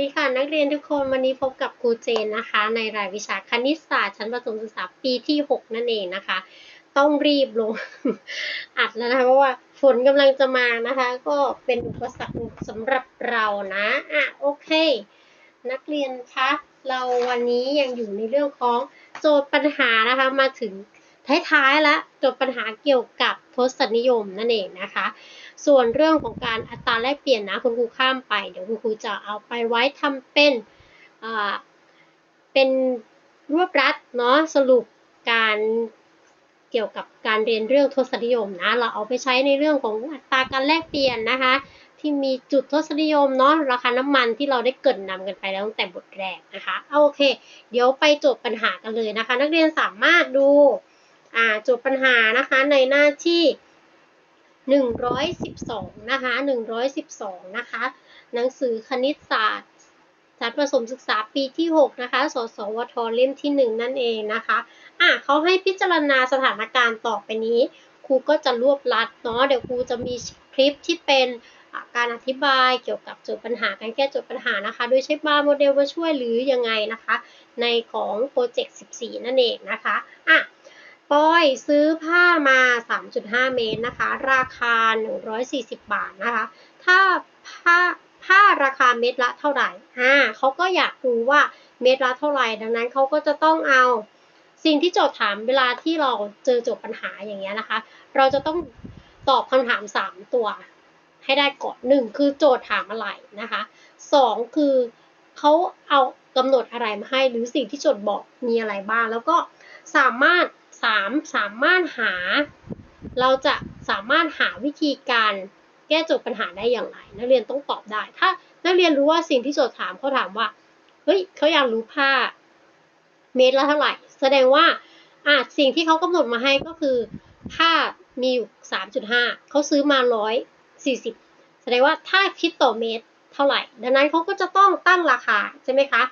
ดีค่ะนักเรียนทุกคนวันนี้พบกับครูเจนนะคะ ในรายวิชาคณิตศาสตร์ชั้นประถมศึกษาปีที่ 6 นั่นเองนะคะ ต้องรีบลงอัดแล้วนะคะเพราะว่าฝนกำลังจะมานะคะ ก็เป็นอุปสรรคสำหรับเรานะอะโอเค นักเรียนคะเราวันนี้ยังอยู่ในเรื่องของโจทย์ปัญหานะคะมาถึง ท้ายๆแล้วจทย์ปัญหาเกี่ยวกับทศนิยมนั่นเองนะคะ ส่วนเรื่องของการอัตราแลกเปลี่ยนนะคุณครูข้ามไป เดี๋ยวคุณครูจะเอาไปไว้ทำเป็นอ่าเป็นรวบรัดเนาะสรุปการเกี่ยวกับการเรียนเรื่องทศนิยมนะเราเอาไปใช้ในเรื่องของอัตราการแลกเปลี่ยนนะคะ ที่มีจุดทศนิยมเนาะราคาน้ำมันที่เราได้เกิดนำกันไปแล้วตั้งแต่บทแรกนะคะเอาโอเค เดี๋ยวไปจทย์ปัญหากันเลยนะคะ นักเรียนสามารถดู อ่าโจทย์ปัญหานะคะในหน้าที่ 112 นะคะ 112 นะคะ หนังสือคณิตศาสตร์ชั้นประถมศึกษาปีที่ 6 นะคะ สสวท เล่มที่ 1 นั่นเองนะคะ อะเขาให้พิจารณาสถานการณ์ต่อไปนี้ ครูก็จะรวบลัดเนาะ เดี๋ยวครูจะมีคลิปที่เป็นการอธิบายเกี่ยวกับโจทย์ปัญหาการแก้โจทย์ปัญหานะคะ โดยใช้บาร์โมเดลมาช่วยหรือยังไงนะคะ ในของโปรเจกต์ 14 นั่นเองนะคะ อะ ปอยซื้อผ้ามา 3.5 เมตรนะคะ ราคา 140 บาทนะคะ ถ้าผ้าผ้าราคาเม็ดละเท่าไหร่อ่าเขาก็อยากรู้ว่าเม็ดละเท่าไหร่ ดังนั้นเขาก็จะต้องเอาสิ่งที่โจทย์ถามเวลาที่เราเจอโจทย์ปัญหาอย่างเงี้ยนะคะ เราจะต้องตอบคำถาม 3 ตัวให้ได้ก่อนหนึ่งคือโจทย์ถามอะไรนะคะสองคือเขาเอากำหนดอะไรมาให้ หรือสิ่งที่โจทย์บอกมีอะไรบ้าง แล้วก็สามารถ สามสามารถหา เราจะสามารถหาวิธีการแก้โจทย์ปัญหาได้อย่างไร นักเรียนต้องตอบได้ ถ้านักเรียนรู้ว่าสิ่งที่โจทย์ถามเขาถามว่า เฮ้ยเขาอยากรู้ผ้าเมตรละเท่าไหร่ แสดงว่าอะสิ่งที่เขากำหนดมาให้ก็คือผ้ามีอยู่สามจุดห้าเขาซื้อมาร้อยสี่สิบแสดงว่าถ้าคิดต่อเมตรเท่าไหร่ ดังนั้นเขาก็จะต้องตั้งราคาใช่ไหมคะ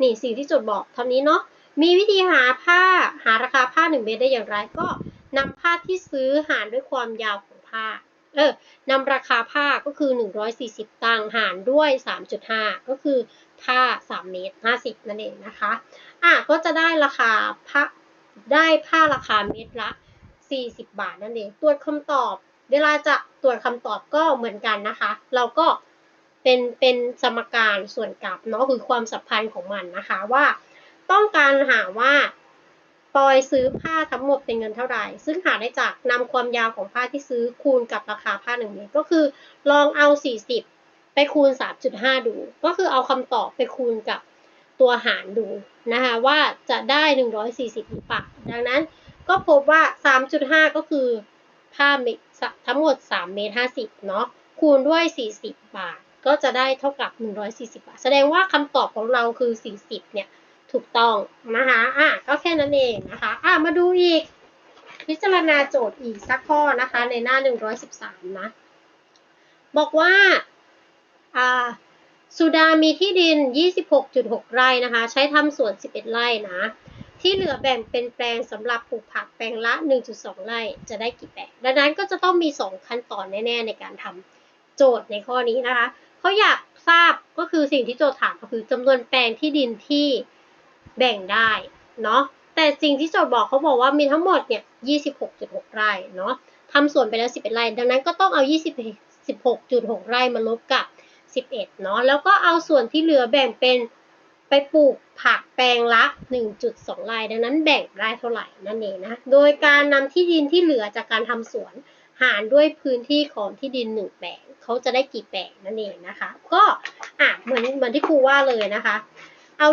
นี่สิ่งที่โจทย์บอกเท่านี้เนาะ มีวิธีหาผ้า หาราคาผ้า 1 เมตรได้อย่างไรก็นำผ้าที่ซื้อหารด้วยความยาวของผ้า เออนำราคาผ้าก็คือ 140 ตังค์หารด้วย 3.5 ก็คือผ้า 3 เมตร 50 นั่นเองนะคะ อะก็จะได้ราคาผ้าได้ผ้าราคาเมตรละ 40 บาทนั่นเอง ตรวจคำตอบ เวลาจะตรวจคำตอบก็เหมือนกันนะคะ เราก็เป็นเป็นสมการส่วนกลับเนาะคือความสัมพันธ์ของมันนะคะว่า ต้องการหาว่า ปอยซื้อผ้าทั้งหมดเป็นเงินเท่าไหร่ ซึ่งหาได้จากนำความยาวของผ้าที่ซื้อคูณกับราคาผ้าหนึ่งเมตรก็คือลองเอา 40 ไปคูณ 3.5 ดู ก็คือเอาคำตอบไปคูณกับตัวหารดูนะคะว่าจะได้ 140หรือเปล่าดังนั้นก็พบว่า 3.5 ก็คือผ้าเมตรทั้งหมด3เมตร50เนาะคูณด้วย 40 บาท ก็จะได้เท่ากับ 140 บาท แสดงว่าคำตอบของเราคือ 40 เนี่ย ถูกต้องนะคะอะก็แค่นั้นเองนะคะอะมาดูอีก พิจารณาโจทย์อีกสักข้อนะคะในหน้า 113 นะ บอกว่าอ่าสุดามีที่ดิน 26.6 ไร่นะคะ ใช้ทำสวน 11 ไร่นะ ที่เหลือแบ่งเป็นแปลงสำหรับปลูกผักแปลงละ 1.2 ไร่ จะได้กี่แปลง ดังนั้นก็จะต้องมี 2 ขั้นตอนแน่ ๆ ในการทำโจทย์ในข้อนี้นะคะ เขาอยากทราบก็คือสิ่งที่โจทย์ถามก็คือจำนวนแปลงที่ดินที่ แบ่งได้เนาะแต่สิ่งที่โจทย์บอกเขาบอกว่ามีทั้งหมดเนี่ย26.6 ไร่เนาะทำสวนไปแล้ว 11 ไร่ ดังนั้นก็ต้องเอา 26.6 ไร่มาลบกับ 11 เนาะ แล้วก็เอาส่วนที่เหลือแบ่งเป็นไปปลูกผักแปลงละ 1.2 ไร่ ดังนั้นแบ่งได้เท่าไหร่นั่นเองนะ โดยการนำที่ดินที่เหลือจากการทำสวนหารด้วยพื้นที่ของที่ดิน 1 แปลงเขาจะได้กี่แปลงนั่นเองนะคะ ก็อะเหมือนเหมือนที่ครูว่าเลยนะคะ เอา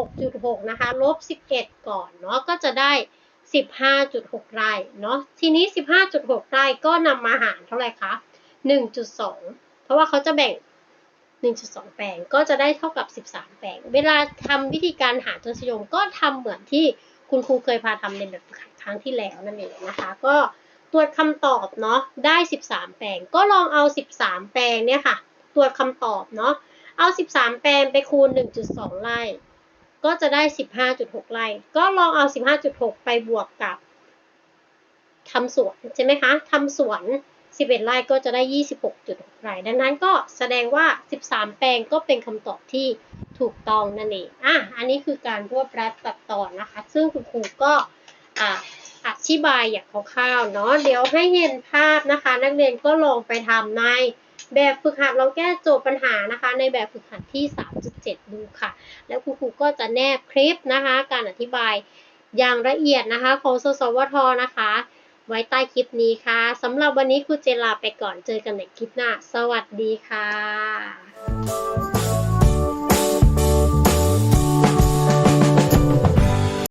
26.6 นะคะ ลบ 11 ก่อนเนาะ ก็จะได้ 15.6 ไร่เนาะ ทีนี้ 15.6 ไร่ก็นำมาหารเท่าไหร่คะ 1.2 เพราะว่าเขาจะแบ่ง 1.2 แปลง ก็จะได้เท่ากับ 13 แปลง เวลาทำวิธีการหาทศนิยมก็ทำเหมือนที่คุณครูเคยพาทำในแบบครั้งที่แล้วนั่นเองนะคะ ก็ตรวจคำตอบเนาะ ได้ 13 แปลง ก็ลองเอา 13 แปลงเนี่ยค่ะ ตรวจคำตอบเนาะ เอา 13 แปลงไปคูณ 1.2 ไร่ ก็จะได้ 15.6 ไร่ ก็ลองเอา 15.6 ไปบวกกับทำสวนใช่ไหมคะทำสวน 11 ไร่ก็จะได้ 26.6 ไร่ ดังนั้นก็แสดงว่า 13 แปลงก็เป็นคำตอบที่ถูกต้องนั่นเอง อะ อันนี้คือการรวบรัดตัดตอนนะคะ ซึ่งคุณครูก็อ่าอธิบายอย่างคร่าวๆเนาะ เดี๋ยวให้เห็นภาพนะคะ นักเรียนก็ลองไปทำใน แบบฝึกหัดเราแก้โจทย์ปัญหานะคะ ในแบบฝึกหัดที่ 3.7 ดูค่ะ แล้วครูครูก็จะแนบคลิปนะคะ การอธิบายอย่างละเอียดนะคะ ของสสวทนะคะ ไว้ใต้คลิปนี้ค่ะสำหรับวันนี้ครูเจลาไปก่อนเจอกันในคลิปหน้า สวัสดีค่ะ